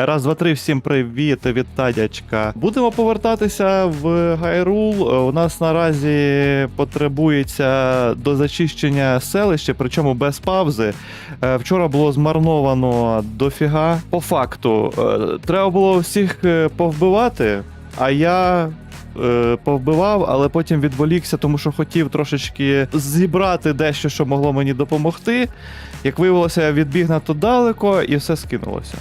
Раз, два, три, всім привіт від Тадячка. Будемо повертатися в Гайрул. У нас наразі потребується до зачищення селища, причому без паузи. Е, Вчора було змарновано дофіга. По факту, е, треба було всіх е, повбивати, а я. Повбивав, але потім відволікся, тому що хотів трошечки зібрати дещо, що могло мені допомогти. Як виявилося, я відбіг надто далеко і все скинулося.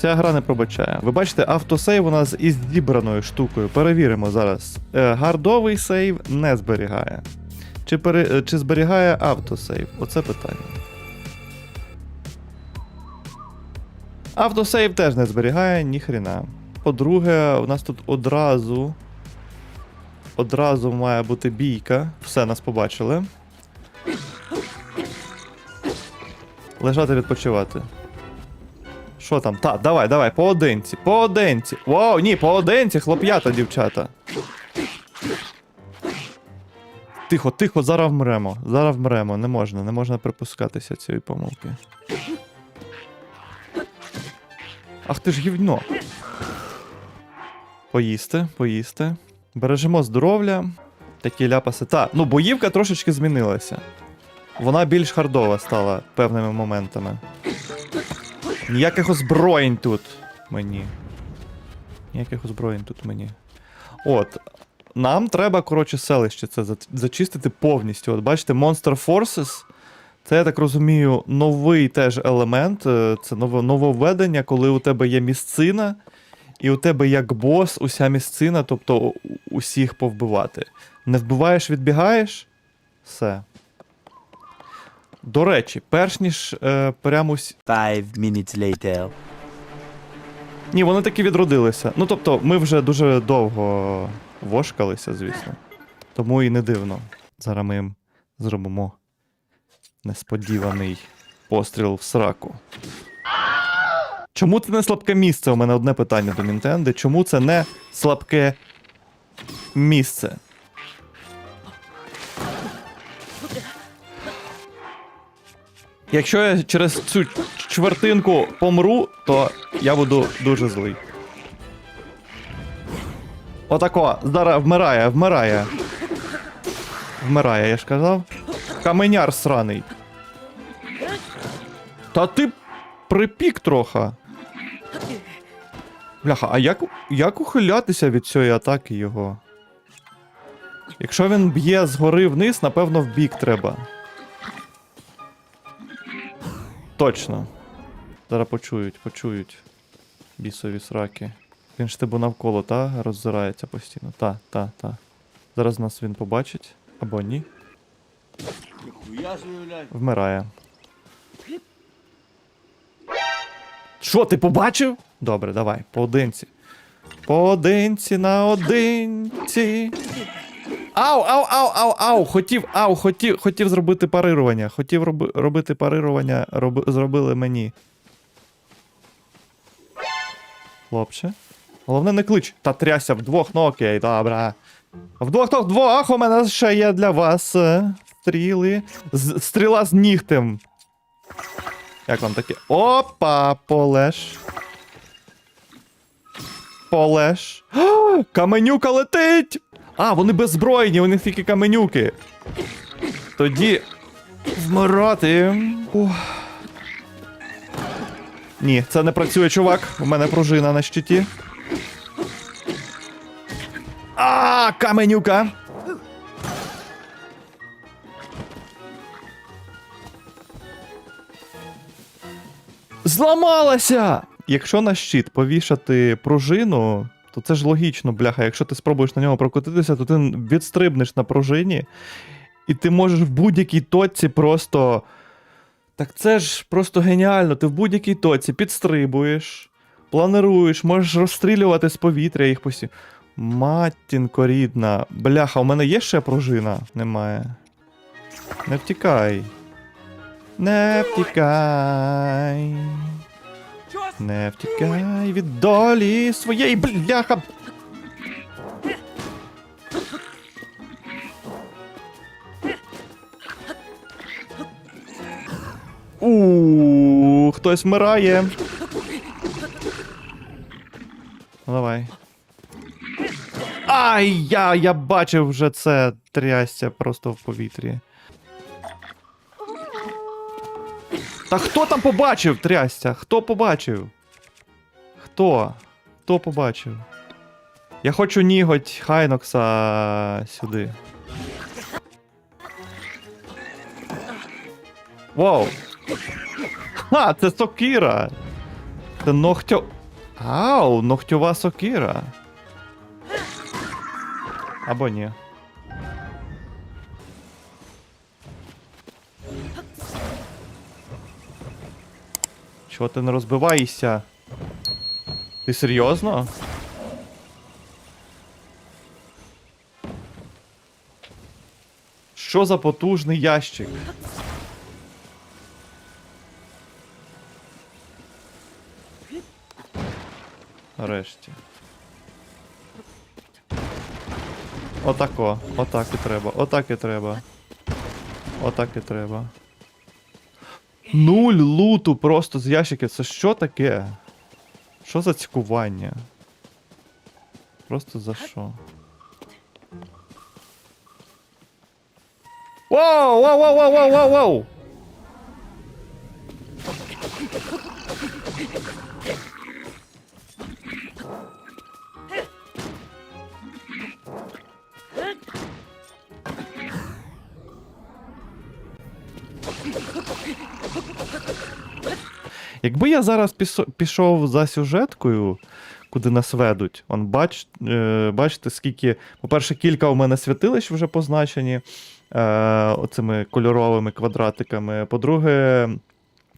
Ця гра не пробачає. Ви бачите, автосейв у нас із зібраною штукою. Перевіримо зараз. Е, Гардовий сейв не зберігає. Чи, пере... е, чи зберігає автосейв? Оце питання. Автосейв теж не зберігає, ніхрена. По-друге, у нас тут одразу. Одразу має бути бійка. Все, нас побачили. Лежати відпочивати. Що там? Та, давай, давай, поодинці, поодинці. Вау, ні, поодинці, хлоп'ята, дівчата. Тихо, тихо, зараз вмремо. Зараз вмремо. Не можна, не можна припускатися цієї помилки. Ах ти ж гівно. Поїсти, поїсти. Бережемо здоров'я. Такі ляпаси. Та, ну боївка трошечки змінилася. Вона більш хардова стала певними моментами. Ніяких озброєнь тут мені. Ніяких озброєнь тут мені. От. Нам треба, коротше, селище це зачистити повністю. От бачите, Monster Forces. Це, я так розумію, новий теж елемент. е, Це нововведення, коли у тебе є місцина, і у тебе як бос уся місцина, тобто усіх повбивати. Не вбиваєш, відбігаєш. Все. До речі, перш ніж е, прямо. Five minutes later. Ні, вони таки відродилися. Ну тобто, ми вже дуже довго вошкалися, звісно. Тому і не дивно. Зараз ми їм зробимо несподіваний постріл в сраку. Чому це не слабке місце? У мене одне питання до Нінтенди. Чому це не слабке місце? Якщо я через цю чвертинку помру, то я буду дуже злий. Отако, зараз вмирає, вмирає. Вмирає, я ж казав. Каменяр сраний. Та ти припік трохи. Бляха, а як, як ухилятися від цієї атаки його? Якщо він б'є згори вниз, напевно, в бік треба. Точно. Зараз почують, почують. Бісові сраки. Він ж тебе навколо, та? Роззирається постійно. Та, та, та. Зараз нас він побачить. Або ні. Вмирає. Що, ти побачив? Добре, давай, поодинці. Поодинці на одинці. Ау, ау, ау, ау, ау! Хотів, ау, хотів, хотів зробити парирування. Хотів роби, робити парирування, роби, зробили мені. Хлопче. Головне не клич. Та тряся вдвох, ну окей, добре. Вдвох, то вдвох у мене ще є для вас е, стріли. З, стріла з нігтем. Як вам таке? Опа, полеш. Полеш. Каменюка летить! А, вони беззбройні, у них тільки каменюки. Тоді. Вмирати. Ні, це не працює, чувак. У мене пружина на щиті. А, каменюка. Зламалася! Якщо на щит повішати пружину, то це ж логічно, бляха. Якщо ти спробуєш на нього прокотитися, то ти відстрибнеш на пружині, і ти можеш в будь-якій точці просто. Так це ж просто геніально. Ти в будь-якій точці підстрибуєш, плануєш, можеш розстрілювати з повітря їх постійно. Матінко рідна. Бляха, у мене є ще пружина? Немає. Не втікай. Не втікай. Не втікай від долі своєї бляха. У, хтось вмирає. Ну, давай. Ай, я, я бачив вже це трясся просто в повітрі. Та хто там побачив трясся? Хто побачив? Хто? Хто побачив? Я хочу ніготь Хайнокса сюди. Вау! Ха, це сокира! Це ногтьо. Ау, ногтьова сокира. Або ні. Чого ти не розбиваєшся? Ти серйозно? Що за потужний ящик? Нарешті. Отако. Отак і треба. Отак і треба. Отак і треба. Нуль луту просто з ящиків. Це що таке? Що за цькування? Просто за що? Воу, вау, вау, вау, вау, вау, воу! Якби я зараз пішов за сюжеткою, куди нас ведуть, он бач, е, бачите, скільки. По-перше, кілька у мене святилищ вже позначені е, оцими кольоровими квадратиками. По-друге,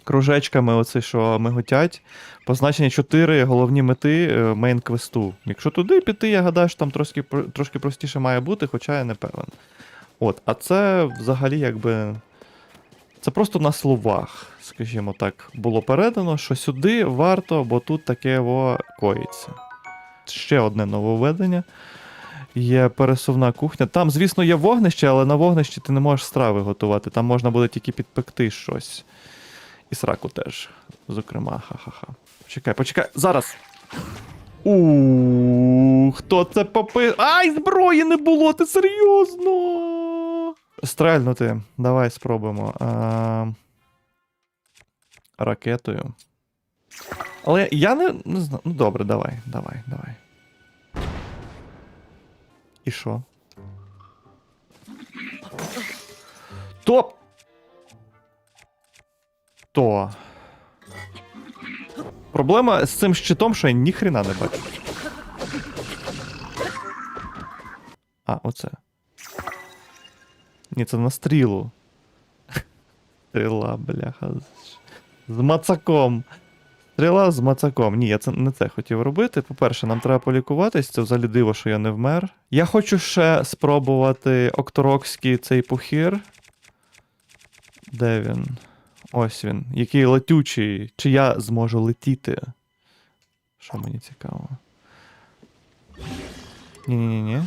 кружечками, оце, що миготять, позначені чотири головні мети е, мейн-квесту. Якщо туди піти, я гадаю, що там трошки, трошки простіше має бути, хоча я не певен. От, а це взагалі якби. Це просто на словах, скажімо так, було передано, що сюди варто, бо тут таке во коїться. Ще одне нововведення. Є пересувна кухня. Там, звісно, є вогнище, але на вогнищі ти не можеш страви готувати. Там можна буде тільки підпекти щось. І сраку теж. Зокрема, ха-ха-ха. Почекай, почекай, зараз. У хто це попи. Ай, зброї не було! Ти серйозно? Стрельнути. Давай спробуємо. А... Ракетою. Але я не, не знаю. Ну добре, давай, давай, давай. І що? Топ! То. Проблема з цим щитом, що я ніхрена не бачу. А, оце. Ні, це на стрілу. Стріла, бляха. з- мацаком. Стріла з мацаком. Ні, я це не це хотів робити. По-перше, нам треба полікуватись. Це взагалі диво, що я не вмер. Я хочу ще спробувати окторокський цей пухір. Де він? Ось він. Який летючий. Чи я зможу летіти? Що мені цікаво. Ні-ні-ні.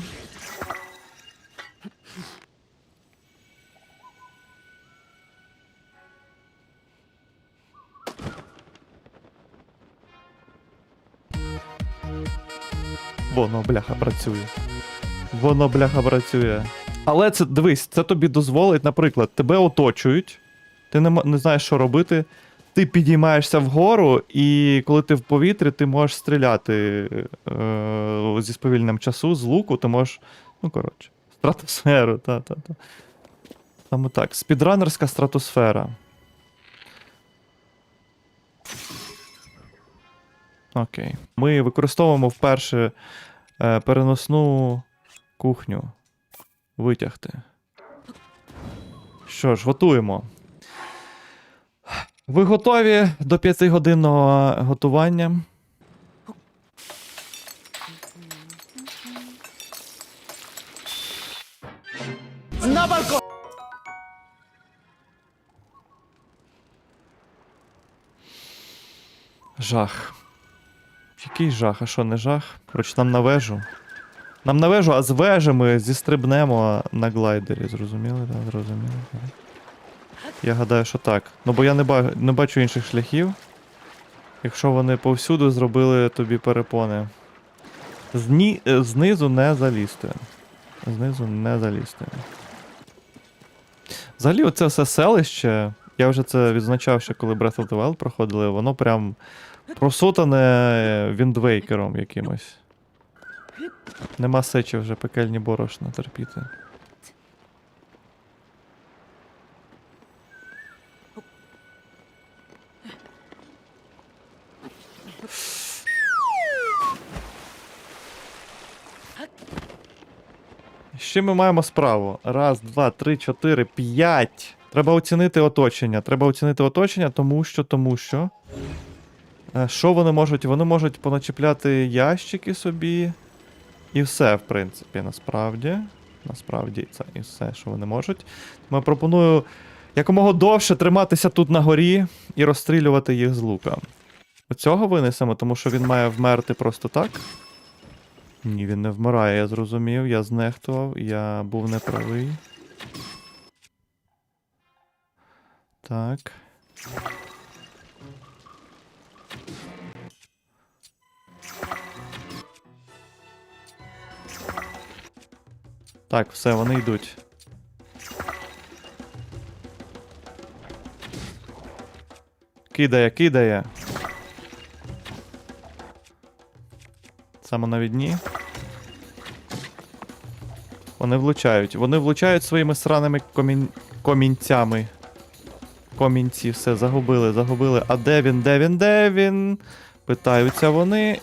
Воно, бляха, працює. Воно, бляха, працює. Але це дивись, це тобі дозволить, наприклад, тебе оточують, ти не, не знаєш, що робити. Ти підіймаєшся вгору, і коли ти в повітрі, ти можеш стріляти е- зі сповільненням часу, з луку, ти можеш. Ну, коротше, стратосферу, та-та-та. Саме так. Спідранерська стратосфера. Окей. Ми використовуємо вперше е, переносну кухню. Витягти. Що ж, готуємо. Ви готові до 5-годинного готування? Жах. Який жах, а що не жах? Коротше, нам на вежу. Нам на вежу, а з вежі ми зістрибнемо на глайдері. Зрозуміли? Так, зрозуміли. Я гадаю, що так. Ну бо я не, ба... не бачу інших шляхів. Якщо вони повсюду зробили тобі перепони. Зні... е, Знизу не залізти. Знизу не залізти. Взагалі, оце все селище, я вже це відзначав ще коли Breath of the Wild проходили, воно прям просутане віндвейкером якимось. Нема сечі вже пекельні борошна терпіти. Чим ми маємо справу? Раз, два, три, чотири, п'ять. Треба оцінити оточення. Треба оцінити оточення, тому що, тому що. Е, Що вони можуть? Вони можуть поначіпляти ящики собі. І все, в принципі, насправді. Насправді, це і все, що вони можуть. Тому пропоную якомога довше триматися тут на горі і розстрілювати їх з лука. Оцього винесемо, тому що він має вмерти просто так. Ні, він не вмирає, я зрозумів, я знехтував, я був неправий. Так. Так, все, вони йдуть. Кидає, кидає. Саме на відні. Вони влучають. Вони влучають своїми сраними комін... комінцями. Комінці, все, загубили, загубили. А де він, де він, де він? Питаються вони.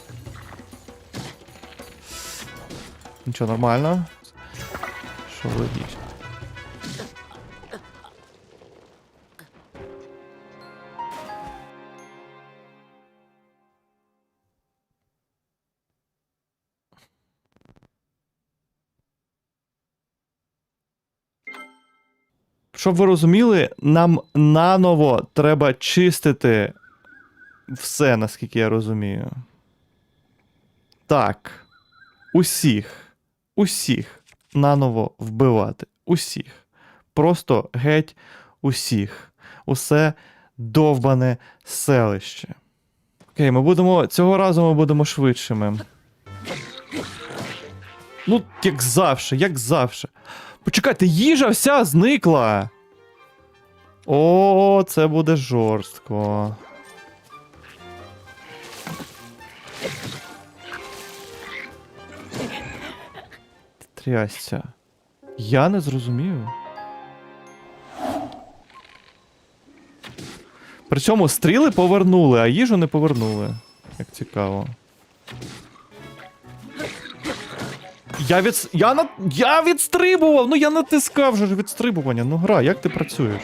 Нічого, нормально. Логічно. Щоб ви розуміли, нам наново треба чистити все, наскільки я розумію. Так. Усіх, усіх наново вбивати. Усіх. Просто геть усіх. Усе довбане селище. Окей, ми будемо. Цього разу ми будемо швидшими. Ну, як завше, як завше. Почекайте, їжа вся зникла. О, це буде жорстко. Трясся. Я не зрозумів. Причому стріли повернули, а їжу не повернули. Як цікаво. Я від... Я, на... я відстрибував! Ну я натискав же ж відстрибування. Ну гра, як ти працюєш?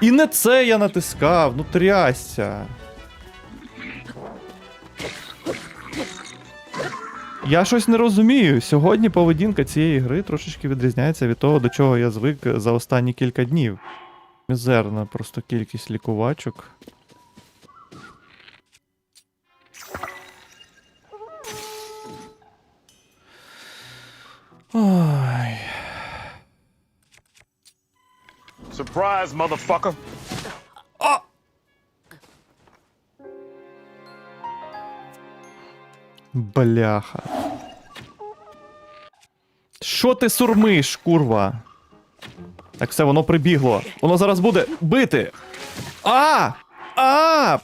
І не це я натискав, ну трясся. Я щось не розумію. Сьогодні поведінка цієї гри трошечки відрізняється від того, до чого я звик за останні кілька днів. Мізерна просто кількість лікувачок. Ой. Surprise, motherfucker. Бляха. Що ти сурмиш, курва? Так все, воно прибігло. Воно зараз буде бити. А! А!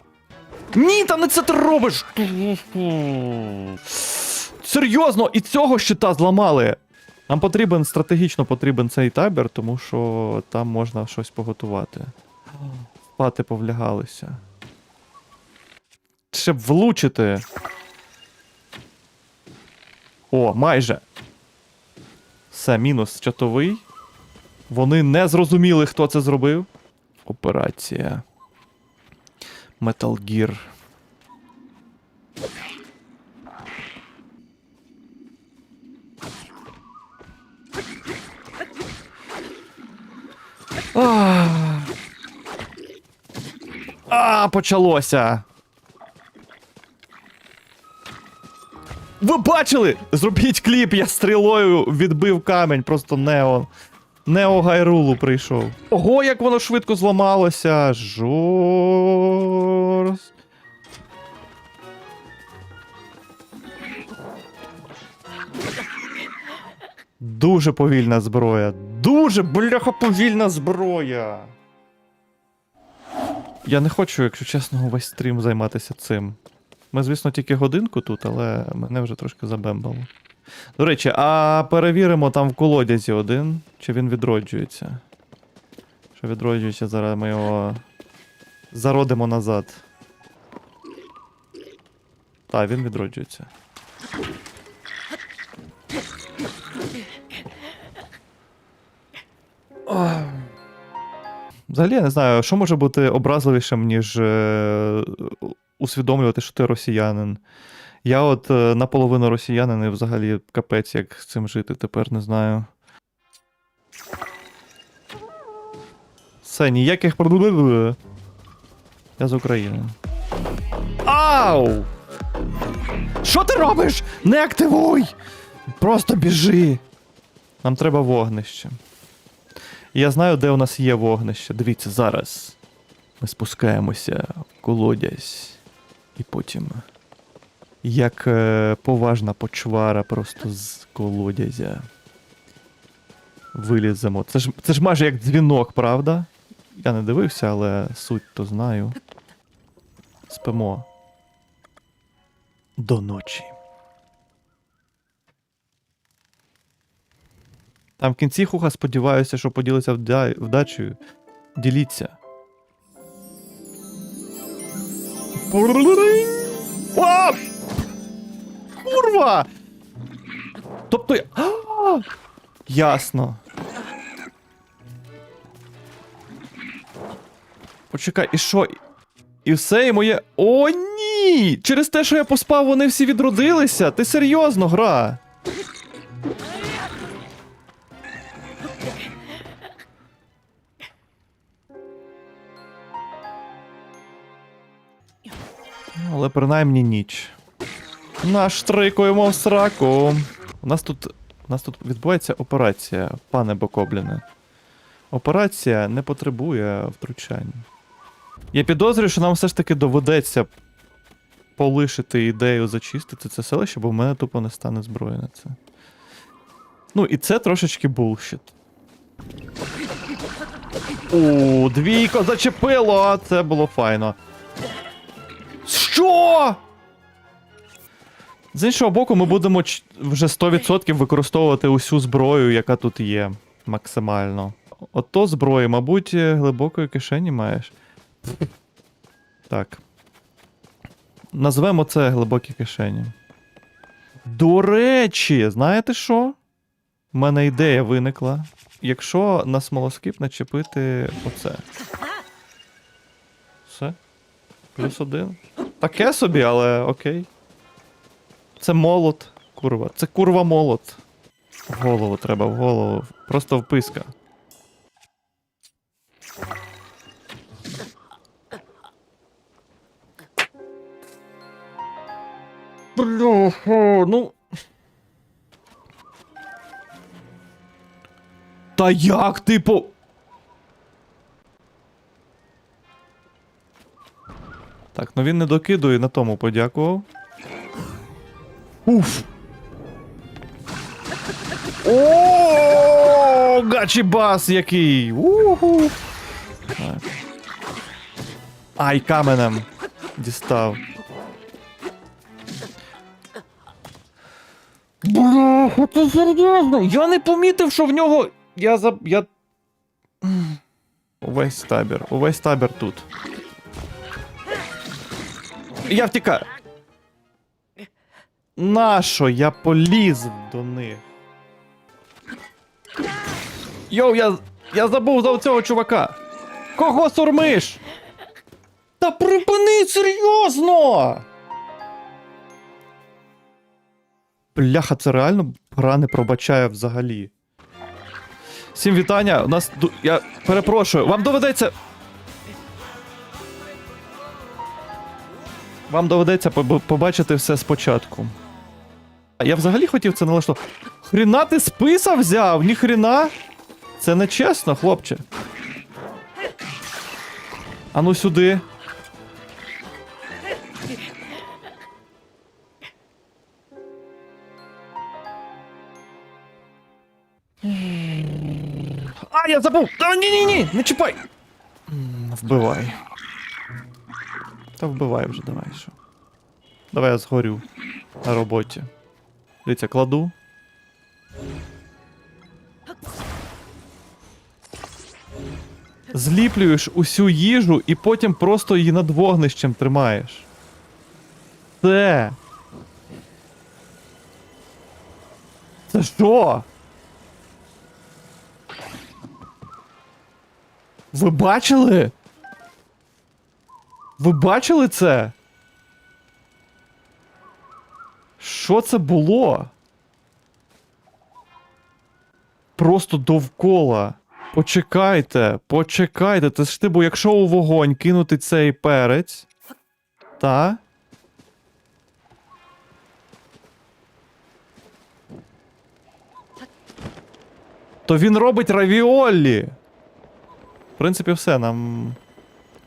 Ні, та не це ти робиш! Серйозно, і цього щита зламали. Нам потрібен стратегічно потрібен цей табір, тому що там можна щось поготувати. Спати повлягалися. Щоб влучити. О, майже. Все, мінус чатовий. Вони не зрозуміли, хто це зробив. Операція. Metal Gear. А, почалося. Ви бачили? Зробіть кліп, я стрілою відбив камінь, просто неон. Нео Гайрулу прийшов. Ого, як воно швидко зламалося. Жорст. Дуже повільна зброя. Дуже бляха повільна зброя. Я не хочу, якщо чесно, увесь стрім займатися цим. Ми, звісно, тільки годинку тут, але мене вже трошки забембало. До речі, а перевіримо там в колодязі один, чи він відроджується. Що відроджується, зараз ми його зародимо назад. Так, він відроджується. Ох. Взагалі, я не знаю, що може бути образливішим, ніж е, усвідомлювати, що ти росіянин. Я от е, наполовину росіянин і взагалі капець, як з цим жити, тепер не знаю. Все, ніяких проблем. Я з України. Ау! Що ти робиш? Не активуй! Просто біжи. Нам треба вогнище. Я знаю, де у нас є вогнище. Дивіться, зараз. Ми спускаємося в колодязь. І потім. Як е, поважна почвара просто з колодязя. Виліземо. Це ж, це ж майже як дзвінок, правда? Я не дивився, але суть то знаю. Спимо. До ночі. Там в кінці хуха сподіваюся, що поділиться вда- вдачею. Діліться. О! Курва! Тобто. я- А! Ясно. Почекай, і що? І все, і моє. О, ні! Через те, що я поспав, вони всі відродилися. Ти серйозно, гра? Але принаймні ніч. Наштрикуємо в сраку. У нас тут. У нас тут відбувається операція, пане Бокобліне. Операція не потребує втручань. Я підозрюю, що нам все ж таки доведеться полишити ідею зачистити це селище, бо в мене тупо не стане зброї на це. Ну, і це трошечки булшіт. У, двійко зачепило! Це було файно. З іншого боку, ми будемо вже 100% використовувати усю зброю, яка тут є, максимально. Ото зброї, мабуть, глибокої кишені маєш. Так. Назвемо це глибокі кишені. До речі, знаєте що? У мене ідея виникла. Якщо на смолоскип начепити оце. Все. Плюс один. Таке собі, але окей. Це молот, курва. Це курва молот. В голову треба, в голову. Просто вписка. Бляха, ну. Та як, ти типу. Так, ну він не докидує, на тому подякував. Уф. О, гачі бас який. Уху. Так. Ай, каменем. Дістав. Бляха, ти серйозно? Я не помітив, що в нього. Я за. Я. Увесь табір. Увесь табір тут. Я втікаю. Нащо я поліз до них? Йоу, я. Я забув за цього чувака. Кого сурмиш? Та припини серйозно! Бляха, це реально гра не пробачає взагалі. Всім вітання. У нас. Я перепрошую, вам доведеться. Вам доведеться побачити все спочатку. А я взагалі хотів це налаштувати. Хріна ти списа взяв? Ніхріна? Це не чесно, хлопче. Ану сюди. А, я забув! Та ні, ні, ні, не чіпай! Вбивай. Та вбивай вже, давай що. Давай я згорю на роботі. Дивіться, кладу. Зліплюєш усю їжу і потім просто її над вогнищем тримаєш. Це. Це що? Ви бачили? Ви бачили це? Що це було? Просто довкола. Почекайте, почекайте. Це ж типу, якщо у вогонь кинути цей перець. Та. То він робить равіолі. В принципі, все нам.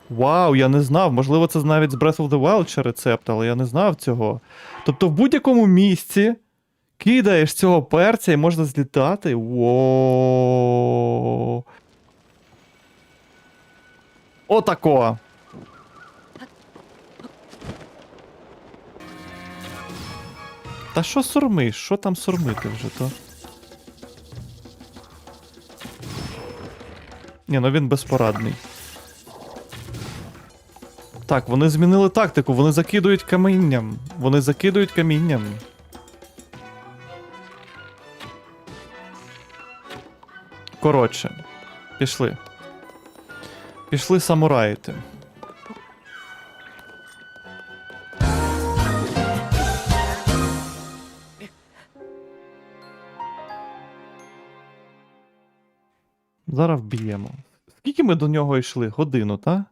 Вау, я не знав. Можливо, це навіть з Breath of the Wild ще рецепт, але я не знав цього. Тобто в будь-якому місці кидаєш цього перця і можна злітати. Отако. Та що сурмиш? Що там сурмити вже то? Ні, ну він безпорадний. Так, вони змінили тактику, вони закидують камінням. Вони закидують камінням. Коротше, пішли. Пішли самураїти. Зараз вб'ємо. Скільки ми до нього йшли? Годину, та?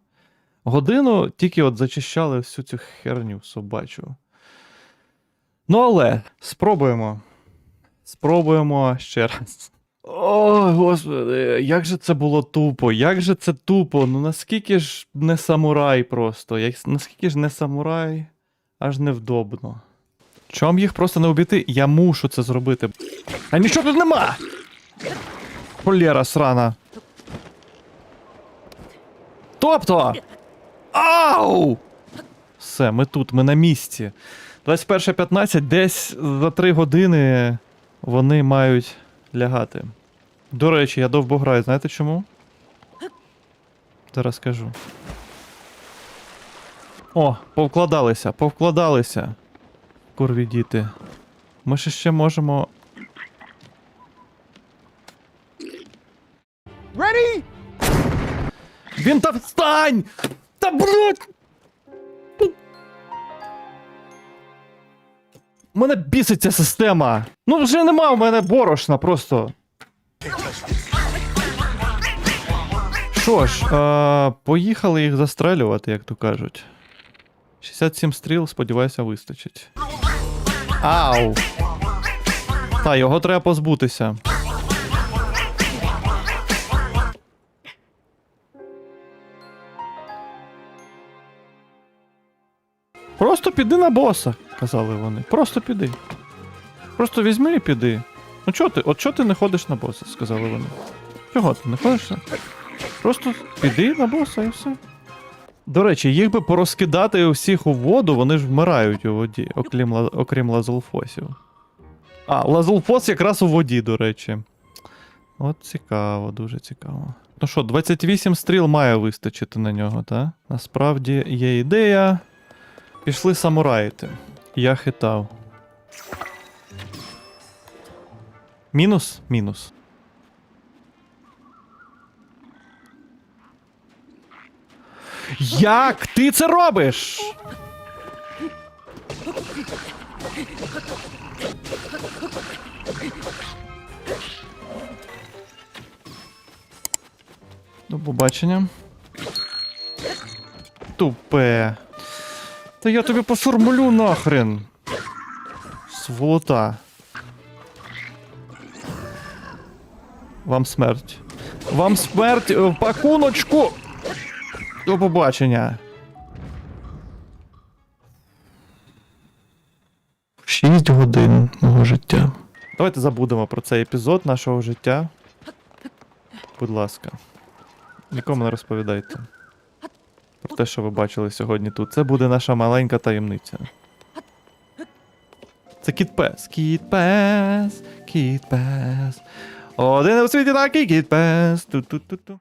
Годину тільки от зачищали всю цю херню собачу. Ну, але спробуємо. Спробуємо ще раз. О, господи, як же це було тупо, як же це тупо. Ну наскільки ж не самурай просто. Як, наскільки ж не самурай, аж невдобно. Чом їх просто не обійти? Я мушу це зробити. А нічого тут нема! Холєра срана. Тобто. Ау! Все, ми тут, ми на місці. 21.15, десь за 3 години вони мають лягати. До речі, я довго граю, знаєте чому? Зараз скажу. О, повкладалися, повкладалися. Курві діти. Ми ще ще можемо. Ready? Він там встань! Та блядь! Мене бісить ця система. Ну вже нема у мене борошна просто. Що ж, е, поїхали їх застрелювати, як то кажуть. 67 стріл, сподіваюся, вистачить. Ау! Та, його треба позбутися. Просто піди на боса, казали вони. Просто піди. Просто візьми і піди. Ну чого ти? От чого ти не ходиш на боса, сказали вони. Чого ти не ходиш? Просто піди на боса і все. До речі, їх би порозкидати усіх у воду, вони ж вмирають у воді, окрім, окрім лазулфосів. А, лазулфос якраз у воді, до речі. От цікаво, дуже цікаво. Ну що, 28 стріл має вистачити на нього, так? Насправді є ідея. Пішли самураїти. Я хитав. Мінус? Мінус. Як ти це робиш? До побачення. Тупе. Та я тобі посурмлю нахрен. Сволота. Вам смерть. Вам смерть е, в пакуночку. До побачення. Шість годин мого життя. Давайте забудемо про цей епізод нашого життя. Будь ласка. Нікому не розповідайте. Те, що ви бачили сьогодні тут. Це буде наша маленька таємниця. Це кіт пес. Кіт пес. Кіт пес. Один у світі такий кіт пес. Ту-ту-ту-ту.